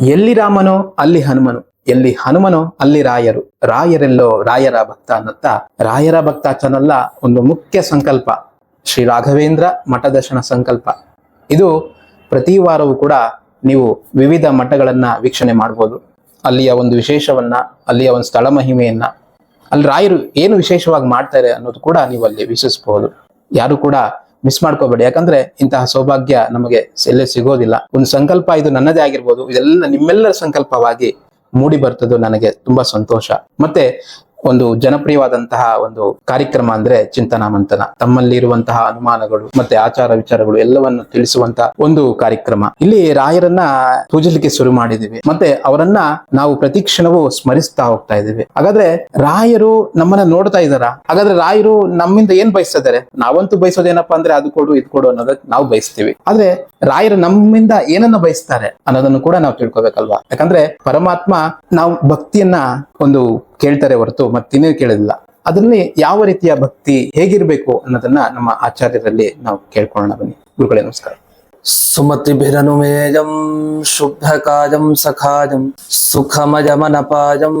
ಎಲ್ಲಿ ರಾಮನೋ ಅಲ್ಲಿ ಹನುಮನು. ಎಲ್ಲಿ ಹನುಮನೋ ಅಲ್ಲಿ ರಾಯರು. ರಾಯರೆಲ್ಲೋ ರಾಯರ ಭಕ್ತ ಅನ್ನತ್ತ ರಾಯರ ಭಕ್ತ ಚನಲ್ಲ ಒಂದು ಮುಖ್ಯ ಸಂಕಲ್ಪ. ಶ್ರೀ ರಾಘವೇಂದ್ರ ಮಠದರ್ಶನ ಸಂಕಲ್ಪ. ಇದು ಪ್ರತಿ ವಾರವೂ ಕೂಡ ನೀವು ವಿವಿಧ ಮಠಗಳನ್ನ ವೀಕ್ಷಣೆ ಮಾಡ್ಬೋದು. ಅಲ್ಲಿಯ ಒಂದು ವಿಶೇಷವನ್ನ, ಅಲ್ಲಿಯ ಒಂದು ಸ್ಥಳ ಮಹಿಮೆಯನ್ನ, ಅಲ್ಲಿ ರಾಯರು ಏನು ವಿಶೇಷವಾಗಿ ಮಾಡ್ತಾರೆ ಅನ್ನೋದು ಕೂಡ ನೀವು ಅಲ್ಲಿ ವೀಕ್ಷಿಸಬಹುದು ಯಾರು ಕೂಡ ಮಿಸ್ ಮಾಡ್ಕೋಬೇಡಿ. ಯಾಕಂದ್ರೆ ಇಂತಹ ಸೌಭಾಗ್ಯ ನಮಗೆ ಎಲ್ಲೇ ಸಿಗೋದಿಲ್ಲ. ಒಂದು ಸಂಕಲ್ಪ ಇದು ನನ್ನದೇ ಆಗಿರ್ಬೋದು. ಇದೆಲ್ಲ ನಿಮ್ಮೆಲ್ಲರ ಸಂಕಲ್ಪವಾಗಿ ಮೂಡಿ ಬರ್ತದ್ದು ನನಗೆ ತುಂಬಾ ಸಂತೋಷ. ಮತ್ತೆ ಒಂದು ಜನಪ್ರಿಯವಾದಂತಹ ಒಂದು ಕಾರ್ಯಕ್ರಮ ಅಂದ್ರೆ ಚಿಂತನಾ ಮಂಥನ. ತಮ್ಮಲ್ಲಿರುವಂತಹ ಅನುಮಾನಗಳು ಮತ್ತೆ ಆಚಾರ ವಿಚಾರಗಳು ಎಲ್ಲವನ್ನು ತಿಳಿಸುವಂತ ಒಂದು ಕಾರ್ಯಕ್ರಮ. ಇಲ್ಲಿ ರಾಯರನ್ನ ಪೂಜಿಸಲಿಕ್ಕೆ ಶುರು ಮಾಡಿದೀವಿ. ಮತ್ತೆ ಅವರನ್ನ ನಾವು ಪ್ರತಿ ಕ್ಷಣವೂ ಸ್ಮರಿಸ್ತಾ ಹೋಗ್ತಾ ಇದೀವಿ. ಹಾಗಾದ್ರೆ ರಾಯರು ನಮ್ಮನ್ನ ನೋಡ್ತಾ ಇದಾರ ಹಾಗಾದ್ರೆ ರಾಯರು ನಮ್ಮಿಂದ ಏನ್ ಬಯಸ್ತಿದ್ದಾರೆ? ನಾವಂತೂ ಬಯಸೋದೇನಪ್ಪಾ ಅಂದ್ರೆ ಅದು ಕೊಡು, ಇದು ಕೊಡು ಅನ್ನೋದಕ್ಕೆ ನಾವು ಬಯಸ್ತೀವಿ. ಆದ್ರೆ ರಾಯರು ನಮ್ಮಿಂದ ಏನನ್ನ ಬಯಸ್ತಾರೆ ಅನ್ನೋದನ್ನು ಕೂಡ ನಾವು ತಿಳ್ಕೊಬೇಕಲ್ವಾ? ಯಾಕಂದ್ರೆ ಪರಮಾತ್ಮ ನಾವು ಭಕ್ತಿಯನ್ನ ಒಂದು ಕೇಳ್ತಾರೆ ಹೊರತು ಮತ್ತಿನ್ನೇ ಕೇಳೋದಿಲ್ಲ ಅದರಲ್ಲಿ ಯಾವ ರೀತಿಯ ಭಕ್ತಿ ಹೇಗಿರ್ಬೇಕು ಅನ್ನೋದನ್ನ ನಮ್ಮ ಆಚಾರ್ಯರಲ್ಲಿ ನಾವು ಕೇಳ್ಕೊಳ್ಳೋಣ ಬನ್ನಿ. ಗುರುಗಳೇ, ನಮಸ್ಕಾರ. सुमतिभिरनुमेयं शुद्धकाजं सखाजं सुखमजमनपाजं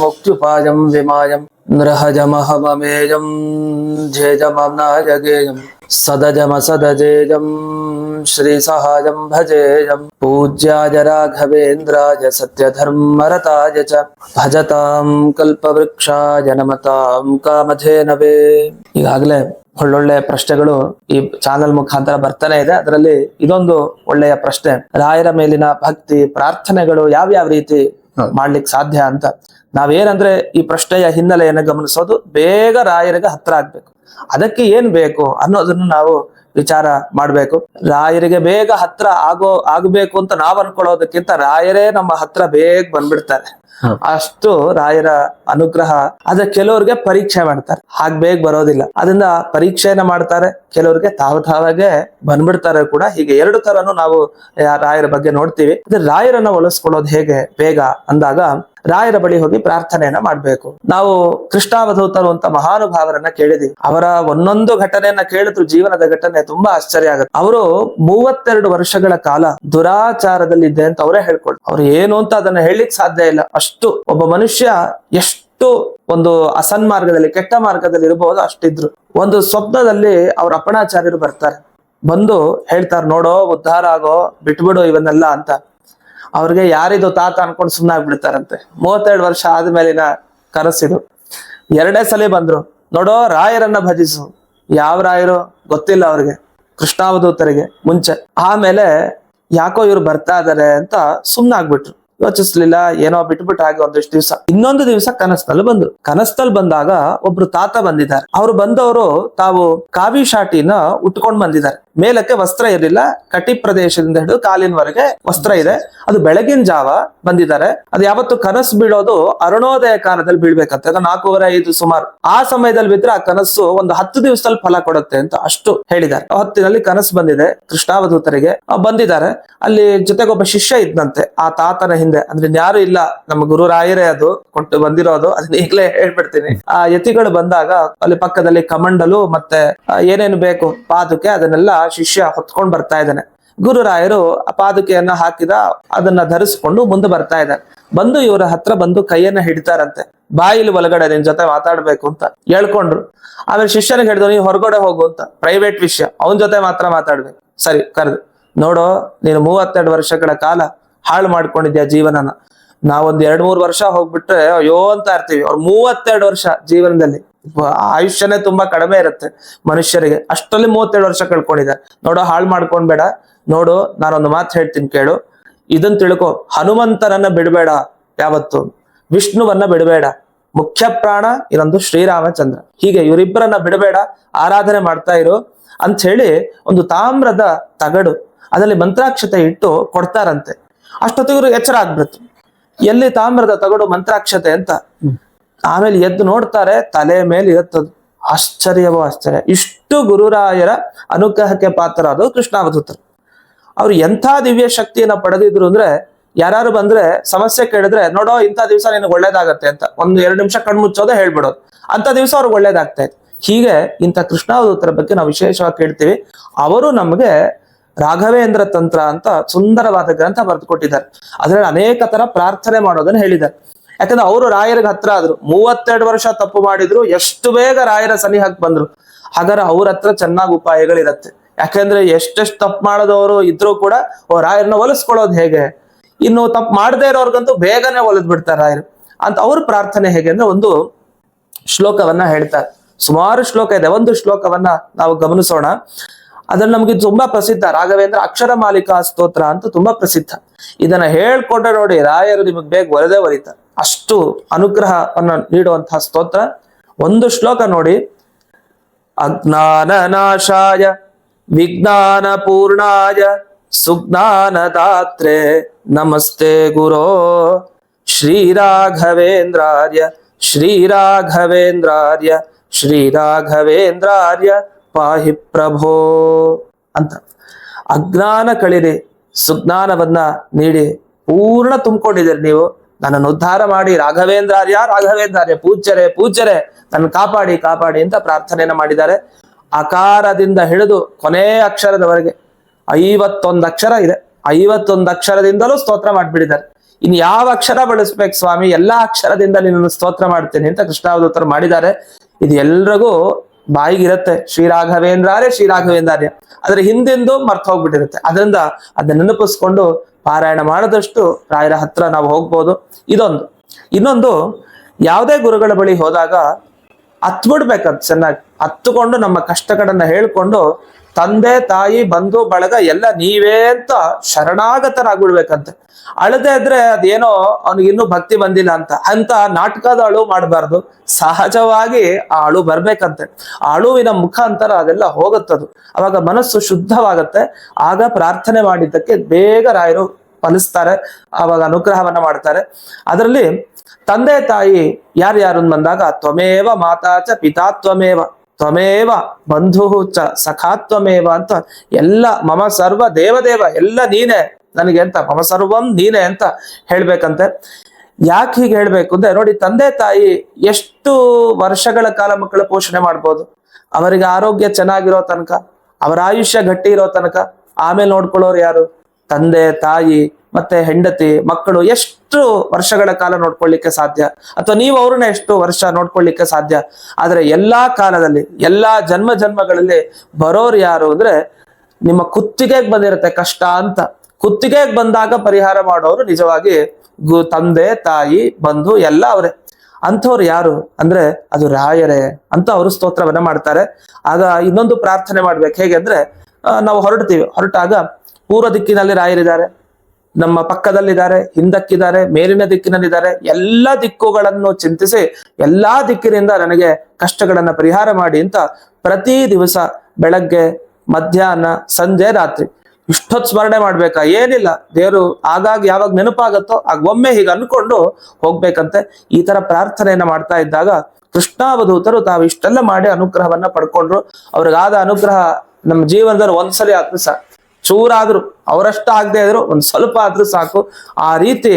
मुक्त्युपाजं विमायं नृहजमहममेयं झेजमम्नायगेयं सदजमसदजेयं श्रीसहायं भजेयं पूज्याय राघवेन्द्राय सत्यधर्मरताय च भजतां कल्पवृक्षाय नमतां कामधेनवे ಈಗಾಗಲೇ ಒಳ್ಳೊಳ್ಳೆ ಪ್ರಶ್ನೆಗಳು ಈ ಚಾನೆಲ್ ಮುಖಾಂತರ ಬರ್ತಾನೆ ಇದೆ. ಅದರಲ್ಲಿ ಇದೊಂದು ಒಳ್ಳೆಯ ಪ್ರಶ್ನೆ. ರಾಯರ ಮೇಲಿನ ಭಕ್ತಿ ಪ್ರಾರ್ಥನೆಗಳು ಯಾವ್ಯಾವ ರೀತಿ ಮಾಡ್ಲಿಕ್ಕೆ ಸಾಧ್ಯ ಅಂತ. ನಾವೇನಂದ್ರೆ ಈ ಪ್ರಶ್ನೆಯ ಹಿನ್ನೆಲೆಯನ್ನು ಗಮನಿಸೋದು ಬೇಗ ರಾಯರಿಗೆ ಹತ್ರ ಆಗ್ಬೇಕು. ಅದಕ್ಕೆ ಏನ್ ಬೇಕು ಅನ್ನೋದನ್ನು ನಾವು ವಿಚಾರ ಮಾಡ್ಬೇಕು. ರಾಯರಿಗೆ ಬೇಗ ಹತ್ರ ಆಗೋ ಆಗ್ಬೇಕು ಅಂತ ನಾವ್ ಅನ್ಕೊಳ್ಳೋದಕ್ಕಿಂತ ರಾಯರೇ ನಮ್ಮ ಹತ್ರ ಬೇಗ ಬಂದ್ಬಿಡ್ತಾರೆ. ಅಷ್ಟು ರಾಯರ ಅನುಗ್ರಹ. ಅದ ಕೆಲವ್ರಿಗೆ ಪರೀಕ್ಷೆ ಮಾಡ್ತಾರೆ. ಹಾಗ ಬೇಗ ಬರೋದಿಲ್ಲ. ಅದರಿಂದ ಪರೀಕ್ಷೆಯನ್ನ ಮಾಡ್ತಾರೆ. ಕೆಲವ್ರಿಗೆ ತಾವ ತಾವಾಗೆ ಬಂದ್ಬಿಡ್ತಾರೆ ಕೂಡ. ಹೀಗೆ ಎರಡು ತರನು ನಾವು ರಾಯರ ಬಗ್ಗೆ ನೋಡ್ತೀವಿ. ರಾಯರನ್ನ ಒಲಿಸ್ಕೊಳ್ಳೋದು ಹೇಗೆ ಬೇಗ ಅಂದಾಗ ರಾಯರ ಬಳಿ ಹೋಗಿ ಪ್ರಾರ್ಥನೆಯನ್ನ ಮಾಡ್ಬೇಕು. ನಾವು ಕೃಷ್ಣಾವಧೂತರು ಅಂತ ಮಹಾನುಭಾವರನ್ನ ಕೇಳಿದೀವಿ. ಅವರ ಒಂದೊಂದು ಘಟನೆಯನ್ನ ಕೇಳಿದ್ರು ಜೀವನದ ಘಟನೆ ತುಂಬಾ ಆಶ್ಚರ್ಯ ಆಗುತ್ತೆ. ಅವರು ಮೂವತ್ತೆರಡು ವರ್ಷಗಳ ಕಾಲ ದುರಾಚಾರದಲ್ಲಿದ್ದೆ ಅಂತ ಅವರೇ ಹೇಳ್ಕೊಳ್ತಾರೆ ಅವ್ರು ಏನು ಅಂತ ಅದನ್ನ ಹೇಳಲಿಕ್ಕೆ ಸಾಧ್ಯ ಇಲ್ಲ. ಅಷ್ಟು ಒಬ್ಬ ಮನುಷ್ಯ ಎಷ್ಟು ಒಂದು ಅಸನ್ ಮಾರ್ಗದಲ್ಲಿ ಕೆಟ್ಟ ಮಾರ್ಗದಲ್ಲಿ ಇರಬಹುದು ಅಷ್ಟಿದ್ರು. ಒಂದು ಸ್ವಪ್ನದಲ್ಲಿ ಅವ್ರ ಅಪಣಾಚಾರ್ಯರು ಬರ್ತಾರೆ. ಬಂದು ಹೇಳ್ತಾರೆ, ನೋಡೋ, ಉದ್ಧಾರ ಆಗೋ, ಬಿಟ್ಬಿಡೋ ಇವನ್ನೆಲ್ಲ ಅಂತ. ಅವ್ರಿಗೆ ಯಾರಿದು ತಾತ ಅನ್ಕೊಂಡು ಸುಮ್ಮನಾಗ್ಬಿಡ್ತಾರಂತೆ ಮೂವತ್ತೆರಡು ವರ್ಷ ಆದ್ಮೇಲಿನ ಕನಸಿದು. ಎರಡೇ ಸಲ ಬಂದ್ರು, ನೋಡೋ ರಾಯರನ್ನ ಭಜಿಸು. ಯಾವ ರಾಯರು? ಗೊತ್ತಿಲ್ಲ ಅವ್ರಿಗೆ. ಕೃಷ್ಣಾವಧೂತರಿಗೆ ಮುಂಚೆ. ಆಮೇಲೆ ಯಾಕೋ ಇವ್ರು ಬರ್ತಾ ಇದಾರೆ ಅಂತ ಸುಮ್ನಾಗ್ಬಿಟ್ರು. ಯೋಚಿಸ್ಲಿಲ್ಲ, ಏನೋ ಬಿಟ್ಬಿಟ್ಟು ಹಾಗೆ ಒಂದಿಷ್ಟು ದಿವಸ. ಇನ್ನೊಂದು ದಿವಸ ಕನಸ್ತಲ್ ಬಂದ್ರು ಕನಸ್ತಲ್ ಬಂದಾಗ ಒಬ್ರು ತಾತ ಬಂದಿದ್ದಾರೆ. ಅವ್ರು ಬಂದವರು ತಾವು ಕಾವಿ ಶಾಟಿನ ಉಟ್ಕೊಂಡ್ ಬಂದಿದ್ದಾರೆ. ಮೇಲಕ್ಕೆ ವಸ್ತ್ರ ಇರಲಿಲ್ಲ, ಕಟಿ ಪ್ರದೇಶದಿಂದ ಹಿಡಿದು ಕಾಲಿನವರೆಗೆ ವಸ್ತ್ರ ಇದೆ. ಅದು ಬೆಳಗಿನ ಜಾವ ಬಂದಿದ್ದಾರೆ. ಅದು ಯಾವತ್ತು ಕನಸು ಬೀಳೋದು ಅರುಣೋದಯ ಕಾಲದಲ್ಲಿ ಬೀಳ್ಬೇಕಂತೆ. ನಾಲ್ಕೂವರೆ ಐದು ಸುಮಾರು. ಆ ಸಮಯದಲ್ಲಿ ಬಿದ್ರೆ ಆ ಕನಸು ಒಂದು ಹತ್ತು ದಿವಸದಲ್ಲಿ ಫಲ ಕೊಡುತ್ತೆ ಅಂತ ಅಷ್ಟು ಹೇಳಿದ್ದಾರೆ. ಹೊತ್ತಿನಲ್ಲಿ ಕನಸು ಬಂದಿದೆ ಕೃಷ್ಣಾವಧೂತರಿಗೆ. ಬಂದಿದ್ದಾರೆ. ಅಲ್ಲಿ ಜೊತೆಗೊಬ್ಬ ಶಿಷ್ಯ ಇದ್ದಂತೆ ಆ ತಾತನ ಹಿಂದೆ. ಅಂದ್ರೆ ಯಾರು ಇಲ್ಲ, ನಮ್ಮ ಗುರು ರಾಯರೇ ಅದು, ಕೊಟ್ಟು ಬಂದಿರೋದು, ಅದನ್ನ ಈಗಲೇ ಹೇಳ್ಬಿಡ್ತೀನಿ. ಆ ಯತಿಗಳು ಬಂದಾಗ ಅಲ್ಲಿ ಪಕ್ಕದಲ್ಲಿ ಕಮಂಡಲು ಮತ್ತೆ ಏನೇನು ಬೇಕು ಪಾದುಕೆ, ಅದನ್ನೆಲ್ಲ ಶಿಷ್ಯ ಹೊತ್ಕೊಂಡ್ ಬರ್ತಾ ಇದ್ದಾನೆ. ಗುರುರಾಯರು ಆ ಪಾದುಕೆಯನ್ನ ಹಾಕಿದ, ಅದನ್ನ ಧರಿಸ್ಕೊಂಡು ಮುಂದೆ ಬರ್ತಾ ಇದ್ದಾರೆ. ಬಂದು ಇವರ ಹತ್ರ ಬಂದು ಕೈಯನ್ನ ಹಿಡಿತಾರಂತೆ. ಬಾಯಿಲಿ ಒಳಗಡೆ ನಿನ್ ಜೊತೆ ಮಾತಾಡ್ಬೇಕು ಅಂತ ಹೇಳ್ಕೊಂಡ್ರು. ಆಮೇಲೆ ಶಿಷ್ಯನಿಗೆ ಹೇಳಿದ್ರು ನೀವು ಹೊರಗಡೆ ಹೋಗು ಅಂತ ಪ್ರೈವೇಟ್ ವಿಷಯ, ಅವನ ಜೊತೆ ಮಾತ್ರ ಮಾತಾಡ್ಬೇಕು. ಸರಿ, ಕರೆದು. ನೋಡು, ನೀನು ಮೂವತ್ತೆರಡು ವರ್ಷಗಳ ಕಾಲ ಹಾಳು ಮಾಡ್ಕೊಂಡಿದ್ಯಾ ಜೀವನನ? ನಾವೊಂದ್ ಎರಡ್ ಮೂರ್ ವರ್ಷ ಹೋಗ್ಬಿಟ್ರೆ ಅಯ್ಯೋ ಅಂತ ಇರ್ತೀವಿ. ಅವ್ರು ಮೂವತ್ತೆರಡು ವರ್ಷ ಜೀವನದಲ್ಲಿ. ಆಯುಷ್ಯನೇ ತುಂಬಾ ಕಡಿಮೆ ಇರುತ್ತೆ ಮನುಷ್ಯರಿಗೆ. ಅಷ್ಟರಲ್ಲಿ ಮೂವತ್ತೆರಡು ವರ್ಷ ಕಳ್ಕೊಂಡಿದೆ ನೋಡು, ಹಾಳು ಮಾಡ್ಕೊಂಡ್ಬೇಡ. ನೋಡು, ನಾನೊಂದು ಮಾತು ಹೇಳ್ತೀನಿ ಕೇಳು. ಇದನ್ ತಿಳ್ಕೊ. ಹನುಮಂತನನ್ನ ಬಿಡಬೇಡ ಯಾವತ್ತು. ವಿಷ್ಣುವನ್ನ ಬಿಡಬೇಡ. ಮುಖ್ಯ ಪ್ರಾಣ ಇನ್ನೊಂದು ಶ್ರೀರಾಮಚಂದ್ರ. ಹೀಗೆ ಇವರಿಬ್ಬರನ್ನ ಬಿಡಬೇಡ. ಆರಾಧನೆ ಮಾಡ್ತಾ ಇರು. ಅಂತ ಹೇಳಿ ಒಂದು ತಾಮ್ರದ ತಗಡು, ಅದರಲ್ಲಿ ಮಂತ್ರಾಕ್ಷತೆ ಇಟ್ಟು ಕೊಡ್ತಾರಂತೆ. ಅಷ್ಟೊತ್ತಿಗೂ ಎಚ್ಚರ ಆಗ್ಬಿಡ್ತು ಎಲ್ಲಿ ತಾಮ್ರದ ತಗಡು ಮಂತ್ರಾಕ್ಷತೆ ಅಂತ. ಆಮೇಲೆ ಎದ್ದು ನೋಡ್ತಾರೆ, ತಲೆ ಮೇಲೆ ಇರುತ್ತದು ಆಶ್ಚರ್ಯವೋ ಆಶ್ಚರ್ಯ. ಇಷ್ಟು ಗುರುರಾಯರ ಅನುಗ್ರಹಕ್ಕೆ ಪಾತ್ರರಾದವು ಕೃಷ್ಣಾವಧೂತರು. ಅವ್ರು ಎಂಥ ದಿವ್ಯ ಶಕ್ತಿಯನ್ನ ಪಡೆದಿದ್ರು ಅಂದ್ರೆ ಯಾರು ಬಂದ್ರೆ ಸಮಸ್ಯೆ ಕೇಳಿದ್ರೆ, ನೋಡೋ, ಇಂಥ ದಿವಸ ನಿನಗೆ ಒಳ್ಳೇದಾಗತ್ತೆ ಅಂತ. ಒಂದು ಎರಡು ನಿಮಿಷ ಕಣ್ಮುಚ್ಚೋದೇ ಹೇಳ್ಬಿಡೋದು. ಅಂತ ದಿವಸ ಅವ್ರಿಗೆ ಒಳ್ಳೇದಾಗ್ತಾ ಇತ್ತು ಹೀಗೆ ಇಂಥ ಕೃಷ್ಣಾವಧೂತರ ಬಗ್ಗೆ ನಾವು ವಿಶೇಷವಾಗಿ ಕೇಳ್ತೀವಿ. ಅವರು ನಮಗೆ ರಾಘವೇಂದ್ರ ತಂತ್ರ ಅಂತ ಸುಂದರವಾದ ಗ್ರಂಥ ಬರೆದುಕೊಟ್ಟಿದ್ದಾರೆ. ಅದರಲ್ಲಿ ಅನೇಕ ತರ ಪ್ರಾರ್ಥನೆ ಮಾಡೋದನ್ನ ಹೇಳಿದ್ದಾರೆ. ಯಾಕಂದ್ರೆ ಅವರು ರಾಯರಿಗೆ ಹತ್ರ ಆದ್ರು. ಮೂವತ್ತೆರಡು ವರ್ಷ ತಪ್ಪು ಮಾಡಿದ್ರು, ಎಷ್ಟು ಬೇಗ ರಾಯರ ಸನಿಹಕ್ಕೆ ಬಂದ್ರು. ಹಾಗಾದ್ರೆ ಅವ್ರ ಹತ್ರ ಚೆನ್ನಾಗಿ ಉಪಾಯಗಳಿರತ್ತೆ. ಯಾಕಂದ್ರೆ ಎಷ್ಟೆಷ್ಟು ತಪ್ಪು ಮಾಡದವರು ಇದ್ರೂ ಕೂಡ ರಾಯರನ್ನ ಒಲಿಸ್ಕೊಳ್ಳೋದು ಹೇಗೆ? ಇನ್ನು ತಪ್ಪು ಮಾಡದೇ ಇರೋರ್ಗಂತೂ ಬೇಗನೆ ಒಲಿದ್ ಬಿಡ್ತಾರೆ ರಾಯರು. ಅಂತ ಅವ್ರ ಪ್ರಾರ್ಥನೆ ಹೇಗೆ ಅಂದ್ರೆ ಒಂದು ಶ್ಲೋಕವನ್ನ ಹೇಳ್ತಾರೆ. ಸುಮಾರು ಶ್ಲೋಕ ಇದೆ. ಒಂದು ಶ್ಲೋಕವನ್ನ ನಾವು ಗಮನಿಸೋಣ. ಅದ್ರಲ್ಲಿ ನಮ್ಗೆ ತುಂಬಾ ಪ್ರಸಿದ್ಧ ರಾಘವೇಂದ್ರ ಅಕ್ಷರ ಮಾಲಿಕಾ ಸ್ತೋತ್ರ ಅಂತ ತುಂಬಾ ಪ್ರಸಿದ್ಧ. ಇದನ್ನ ಹೇಳ್ಕೊಂಡ್ರೆ ನೋಡಿ ರಾಯರು ನಿಮಗೆ ಬೇಗ ಒರೆದೇ ಒರಿತಾರೆ ಅಷ್ಟು ಅನುಗ್ರಹವನ್ನ ನೀಡುವಂತಹ ಸ್ತೋತ್ರ. ಒಂದು ಶ್ಲೋಕ ನೋಡಿ. ಅಜ್ಞಾನನಾಶಾಯ ವಿಜ್ಞಾನ ಪೂರ್ಣಾಯ ಸುಜ್ಞಾನದಾತ್ರೆ ನಮಸ್ತೆ ಗುರೋ ಶ್ರೀರಾಘವೇಂದ್ರಾರ್ಯ ಶ್ರೀರಾಘವೇಂದ್ರಾರ್ಯ ಶ್ರೀರಾಘವೇಂದ್ರಾರ್ಯ ಪಾಹಿ ಪ್ರಭೋ ಅಂತ. ಅಜ್ಞಾನ ಕಳಿರಿ ಸುಜ್ಞಾನವನ್ನ ನೀಡಿ ಪೂರ್ಣ ತುಂಬಿಕೊಂಡಿದ್ದೀರಿ ನೀವು. ನನ್ನನ್ನು ಉದ್ಧಾರ ಮಾಡಿ. ರಾಘವೇಂದ್ರಾರ್ಯ ರಾಘವೇಂದ್ರಾರ್ಯ, ಪೂಜ್ಯರೇ ಪೂಜ್ಯರೇ ನನ್ನ ಕಾಪಾಡಿ ಕಾಪಾಡಿ ಅಂತ ಪ್ರಾರ್ಥನೆಯನ್ನು ಮಾಡಿದ್ದಾರೆ. ಅಕಾರದಿಂದ ಹಿಡಿದು ಕೊನೆ ಅಕ್ಷರದವರೆಗೆ ಐವತ್ತೊಂದು ಅಕ್ಷರ ಇದೆ. ಐವತ್ತೊಂದು ಅಕ್ಷರದಿಂದಲೂ ಸ್ತೋತ್ರ ಮಾಡಿಬಿಟ್ಟಿದ್ದಾರೆ. ಇನ್ ಯಾವ ಅಕ್ಷರ ಬಳಸ್ಬೇಕು ಸ್ವಾಮಿ? ಎಲ್ಲಾ ಅಕ್ಷರದಿಂದ ನಿನ್ನನ್ನು ಸ್ತೋತ್ರ ಮಾಡ್ತೇನೆ ಅಂತ ಕೃಷ್ಣಾವಧೂತರು ಮಾಡಿದ್ದಾರೆ. ಇದು ಎಲ್ರಿಗೂ ಬಾಯಿಗಿರುತ್ತೆ. ಶ್ರೀರಾಘವೇಂದ್ರಾರೆ ಶ್ರೀರಾಘವೇಂದ್ರಾರ್ಯ ಅದರ ಹಿಂದಿಂದು ಮರ್ತ ಹೋಗ್ಬಿಟ್ಟಿರುತ್ತೆ. ಅದರಿಂದ ಅದನ್ನ ನೆನಪಿಸ್ಕೊಂಡು ಪಾರಾಯಣ ಮಾಡದಷ್ಟು ರಾಯರ ಹತ್ರ ನಾವು ಹೋಗ್ಬೋದು. ಇದೊಂದು. ಇನ್ನೊಂದು, ಯಾವುದೇ ಗುರುಗಳ ಬಳಿ ಹೋದಾಗ ಹತ್ಬಿಡ್ಬೇಕದು ಚೆನ್ನಾಗಿ ಹತ್ತುಕೊಂಡು ನಮ್ಮ ಕಷ್ಟಗಳನ್ನ ಹೇಳ್ಕೊಂಡು ತಂದೆ, ತಾಯಿ, ಬಂಧು, ಬಳಗ ಎಲ್ಲ ನೀವೇ ಅಂತ ಶರಣಾಗತರಾಗ್ಬಿಡ್ಬೇಕಂತೆ. ಅಳದೆ ಇದ್ರೆ ಅದೇನೋ ಅವ್ನಿಗೆ ಇನ್ನೂ ಭಕ್ತಿ ಬಂದಿಲ್ಲ ಅಂತ. ಅಂತ ನಾಟಕದ ಅಳು ಮಾಡಬಾರ್ದು. ಸಹಜವಾಗಿ ಆ ಅಳು ಬರ್ಬೇಕಂತೆ. ಆ ಅಳುವಿನ ಮುಖಾಂತರ ಅದೆಲ್ಲ ಹೋಗುತ್ತದು. ಅವಾಗ ಮನಸ್ಸು ಶುದ್ಧವಾಗತ್ತೆ. ಆಗ ಪ್ರಾರ್ಥನೆ ಮಾಡಿದ್ದಕ್ಕೆ ಬೇಗ ರಾಯರು ಫಲಿಸ್ತಾರೆ. ಅವಾಗ ಅನುಗ್ರಹವನ್ನ ಮಾಡ್ತಾರೆ. ಅದರಲ್ಲಿ ತಂದೆ, ತಾಯಿ ಯಾರ್ಯಾರು ಬಂದಾಗ, ತ್ವಮೇವ ಮಾತಾಚ ಪಿತಾ ತ್ವಮೇವ. ತ್ವಮೇವ ಬಂಧು ಚ ಸಖಾತ್ವಮೇವ ಅಂತ ಎಲ್ಲ ಮಮ ಸರ್ವ ದೇವದೇವ ಎಲ್ಲ ನೀನೆ ನನಗೆ ಅಂತ, ಮಮ ಸರ್ವಂ ನೀನೆ ಅಂತ ಹೇಳ್ಬೇಕಂತೆ. ಯಾಕೆ ಹೀಗೆ ಹೇಳ್ಬೇಕು ಅಂದ್ರೆ, ನೋಡಿ ತಂದೆ ತಾಯಿ ಎಷ್ಟು ವರ್ಷಗಳ ಕಾಲ ಮಕ್ಕಳ ಪೋಷಣೆ ಮಾಡ್ಬೋದು. ಅವರಿಗೆ ಆರೋಗ್ಯ ಚೆನ್ನಾಗಿರೋ ತನಕ, ಅವರ ಆಯುಷ್ಯ ಗಟ್ಟಿ ಇರೋ ತನಕ, ಆಮೇಲೆ ನೋಡ್ಕೊಳ್ಳೋರು ಯಾರು? ತಂದೆ, ತಾಯಿ ಮತ್ತೆ ಹೆಂಡತಿ, ಮಕ್ಕಳು ಎಷ್ಟು ವರ್ಷಗಳ ಕಾಲ ನೋಡ್ಕೊಳ್ಳಿಕ್ಕೆ ಸಾಧ್ಯ. ಅಥವಾ ನೀವು ಅವ್ರನ್ನ ಎಷ್ಟು ವರ್ಷ ನೋಡ್ಕೊಳ್ಳಿಕ್ಕೆ ಸಾಧ್ಯ. ಆದ್ರೆ ಎಲ್ಲಾ ಕಾಲದಲ್ಲಿ, ಎಲ್ಲಾ ಜನ್ಮ ಜನ್ಮಗಳಲ್ಲಿ ಬರೋರು ಯಾರು ಅಂದ್ರೆ ನಿಮ್ಮ ಕುತ್ತಿಗೆಗೆ ಬಂದಿರುತ್ತೆ ಕಷ್ಟ ಅಂತ. ಕುತ್ತಿಗೆಗೆ ಬಂದಾಗ ಪರಿಹಾರ ಮಾಡೋರು ನಿಜವಾಗಿ ತಂದೆ, ತಾಯಿ, ಬಂಧು ಎಲ್ಲ ಅವರೇ. ಅಂಥವ್ರು ಯಾರು ಅಂದ್ರೆ ಅದು ರಾಯರೇ ಅಂತ ಅವರು ಸ್ತೋತ್ರವನ್ನ ಮಾಡ್ತಾರೆ. ಆಗ ಇನ್ನೊಂದು ಪ್ರಾರ್ಥನೆ ಮಾಡ್ಬೇಕು. ಹೇಗೆ ಅಂದ್ರೆ ನಾವು ಹೊರಡ್ತೀವಿ. ಹೊರಟಾಗ ಪೂರ್ವ ದಿಕ್ಕಿನಲ್ಲಿ ರಾಯರಿದ್ದಾರೆ, ನಮ್ಮ ಪಕ್ಕದಲ್ಲಿದ್ದಾರೆ, ಹಿಂದಕ್ಕಿದ್ದಾರೆ, ಮೇಲಿನ ದಿಕ್ಕಿನಲ್ಲಿದ್ದಾರೆ, ಎಲ್ಲ ದಿಕ್ಕುಗಳನ್ನು ಚಿಂತಿಸಿ, ಎಲ್ಲಾ ದಿಕ್ಕಿನಿಂದ ನನಗೆ ಕಷ್ಟಗಳನ್ನ ಪರಿಹಾರ ಮಾಡಿ ಅಂತ ಪ್ರತಿ ದಿವಸ ಬೆಳಗ್ಗೆ, ಮಧ್ಯಾಹ್ನ, ಸಂಜೆ, ರಾತ್ರಿ ಇಷ್ಟೊತ್ತು ಸ್ಮರಣೆ ಮಾಡ್ಬೇಕಾ? ಏನಿಲ್ಲ. ದೇವರು ಆಗಾಗ ಯಾವಾಗ ನೆನಪಾಗತ್ತೋ ಆಗ ಒಮ್ಮೆ ಹೀಗೆ ಅನ್ಕೊಂಡು ಹೋಗ್ಬೇಕಂತೆ. ಈ ತರ ಪ್ರಾರ್ಥನೆಯನ್ನ ಮಾಡ್ತಾ ಇದ್ದಾಗ ಕೃಷ್ಣಾವಧೂತರು ತಾವು ಇಷ್ಟೆಲ್ಲ ಮಾಡಿ ಅನುಗ್ರಹವನ್ನ ಪಡ್ಕೊಂಡ್ರು. ಅವ್ರಿಗಾದ ಅನುಗ್ರಹ ನಮ್ಮ ಜೀವನದಲ್ಲಿ ಒಂದ್ಸಲಿ ಆಗ್ತದೆ ಚೂರಾದ್ರು, ಅವರಷ್ಟ ಆಗದೆ ಇದ್ರು ಒಂದು ಸ್ವಲ್ಪ ಆದ್ರೂ ಸಾಕು. ಆ ರೀತಿ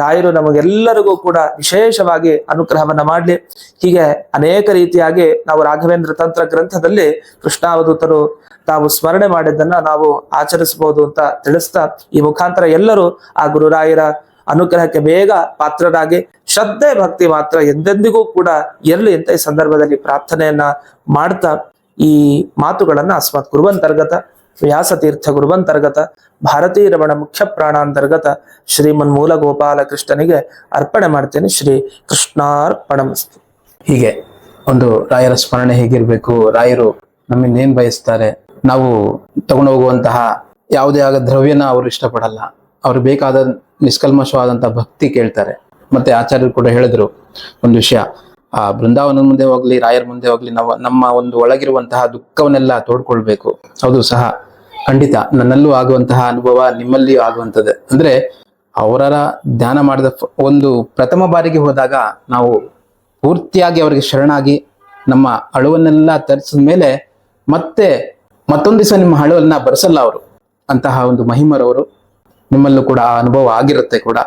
ರಾಯರು ನಮಗೆಲ್ಲರಿಗೂ ಕೂಡ ವಿಶೇಷವಾಗಿ ಅನುಗ್ರಹವನ್ನ ಮಾಡ್ಲಿ. ಹೀಗೆ ಅನೇಕ ರೀತಿಯಾಗಿ ನಾವು ರಾಘವೇಂದ್ರ ತಂತ್ರ ಗ್ರಂಥದಲ್ಲಿ ಕೃಷ್ಣಾವಧೂತರು ತಾವು ಸ್ಮರಣೆ ಮಾಡಿದ್ದನ್ನ ನಾವು ಆಚರಿಸಬಹುದು ಅಂತ ತಿಳಿಸ್ತಾ, ಈ ಮುಖಾಂತರ ಎಲ್ಲರೂ ಆ ಗುರುರಾಯರ ಅನುಗ್ರಹಕ್ಕೆ ಬೇಗ ಪಾತ್ರರಾಗಿ, ಶ್ರದ್ಧೆ ಭಕ್ತಿ ಮಾತ್ರ ಎಂದೆಂದಿಗೂ ಕೂಡ ಇರಲಿ ಅಂತ ಈ ಸಂದರ್ಭದಲ್ಲಿ ಪ್ರಾರ್ಥನೆಯನ್ನ ಮಾಡ್ತಾ, ಈ ಮಾತುಗಳನ್ನ ಅಸ್ಮತ್ ಗುರುವಂತರ್ಗತ ವ್ಯಾಸತೀರ್ಥ ಗುರುವಂತರ್ಗತ ಭಾರತೀ ರಮಣ ಮುಖ್ಯ ಪ್ರಾಣಾಂತರ್ಗತ ಶ್ರೀಮನ್ ಮೂಲ ಗೋಪಾಲ ಕೃಷ್ಣನಿಗೆ ಅರ್ಪಣೆ ಮಾಡ್ತೇನೆ ಶ್ರೀ ಕೃಷ್ಣಾರ್ಪಣಮಸ್ತು ಹೀಗೆ ಒಂದು ರಾಯರ ಸ್ಮರಣೆ ಹೇಗಿರ್ಬೇಕು? ರಾಯರು ನಮ್ಮಿಂದ ಏನ್ ಬಯಸ್ತಾರೆ? ನಾವು ತಗೊಂಡು ಹೋಗುವಂತಹ ಯಾವುದೇ ಆಗ ದ್ರವ್ಯನ ಅವರು ಇಷ್ಟಪಡಲ್ಲ. ಅವ್ರು ಬೇಕಾದ ನಿಷ್ಕಲ್ಮಶವಾದಂತಹ ಭಕ್ತಿ ಕೇಳ್ತಾರೆ. ಮತ್ತೆ ಆಚಾರ್ಯರು ಕೂಡ ಹೇಳಿದ್ರು ಒಂದು ವಿಷಯ. ಆ ಬೃಂದಾವನ ಮುಂದೆ ಹೋಗ್ಲಿ, ರಾಯರ ಮುಂದೆ ಹೋಗ್ಲಿ ನಾವು ನಮ್ಮ ಒಂದು ಒಳಗಿರುವಂತಹ ದುಃಖವನ್ನೆಲ್ಲ ತೋಡ್ಕೊಳ್ಬೇಕು. ಹೌದು, ಸಹ ಖಂಡಿತ ನನ್ನಲ್ಲೂ ಆಗುವಂತಹ ಅನುಭವ ನಿಮ್ಮಲ್ಲಿಯೂ ಆಗುವಂಥದ್ದು. ಅಂದ್ರೆ ಅವರ ಧ್ಯಾನ ಮಾಡಿದ ಒಂದು ಪ್ರಥಮ ಬಾರಿಗೆ ಹೋದಾಗ ನಾವು ಪೂರ್ತಿಯಾಗಿ ಅವರಿಗೆ ಶರಣಾಗಿ ನಮ್ಮ ಅಳುವನ್ನೆಲ್ಲ ತರಿಸಿದ ಮೇಲೆ ಮತ್ತೆ ಮತ್ತೊಂದು ದಿವಸ ನಿಮ್ಮ ಅಳುವನ್ನ ಬರೆಸಲ್ಲ ಅವರು. ಅಂತಹ ಒಂದು ಮಹಿಮರವರು ನಿಮ್ಮಲ್ಲೂ ಕೂಡ ಆ ಅನುಭವ ಆಗಿರುತ್ತೆ ಕೂಡ.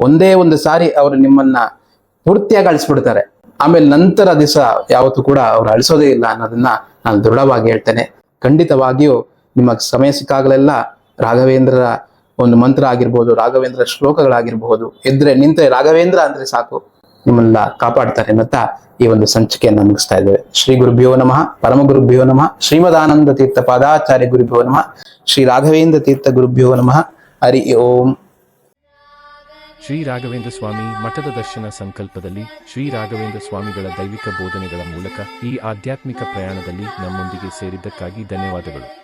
ಒಂದೇ ಒಂದು ಸಾರಿ ಅವರು ನಿಮ್ಮನ್ನ ಪೂರ್ತಿಯಾಗಿ ಅಳಿಸ್ಬಿಡ್ತಾರೆ. ಆಮೇಲೆ ನಂತರ ದಿವಸ ಯಾವತ್ತೂ ಕೂಡ ಅವ್ರು ಅಳಿಸೋದೇ ಇಲ್ಲ ಅನ್ನೋದನ್ನ ನಾನು ದೃಢವಾಗಿ ಹೇಳ್ತೇನೆ. ಖಂಡಿತವಾಗಿಯೂ ನಿಮಗೆ ಸಮಯ ಸಿಕ್ಕಾಗಲೆಲ್ಲ ರಾಘವೇಂದ್ರರ ಒಂದು ಮಂತ್ರ ಆಗಿರ್ಬೋದು ರಾಘವೇಂದ್ರ ಶ್ಲೋಕಗಳಾಗಿರ್ಬಹುದು ಎದ್ರೆ ನಿಂತ್ರೆ ರಾಘವೇಂದ್ರ ಅಂದ್ರೆ ಸಾಕು, ನಿಮ್ಮನ್ನ ಕಾಪಾಡ್ತಾರೆ ಅನ್ನತ್ತಾ ಈ ಒಂದು ಸಂಚಿಕೆಯನ್ನು ಮುಗಿಸ್ತಾ ಇದ್ದೇವೆ. ಶ್ರೀ ಗುರುಭ್ಯೋ ನಮಃ, ಪರಮ ಗುರುಭ್ಯೋ ನಮಃ, ಶ್ರೀಮದಾನಂದ ತೀರ್ಥ ಪಾದಾಚಾರ್ಯ ಗುರುಭ್ಯೋ ನಮಃ, ಶ್ರೀ ರಾಘವೇಂದ್ರ ತೀರ್ಥ ಗುರುಭ್ಯೋ ನಮಃ, ಹರಿ ಓಂ. ಶ್ರೀ ರಾಘವೇಂದ್ರ ಸ್ವಾಮಿ ಮಠದ ದರ್ಶನ ಸಂಕಲ್ಪದಲ್ಲಿ ಶ್ರೀ ರಾಘವೇಂದ್ರ ಸ್ವಾಮಿಗಳ ದೈವಿಕ ಬೋಧನೆಗಳ ಮೂಲಕ ಈ ಆಧ್ಯಾತ್ಮಿಕ ಪ್ರಯಾಣದಲ್ಲಿ ನಮ್ಮೊಂದಿಗೆ ಸೇರಿದ್ದಕ್ಕಾಗಿ ಧನ್ಯವಾದಗಳು.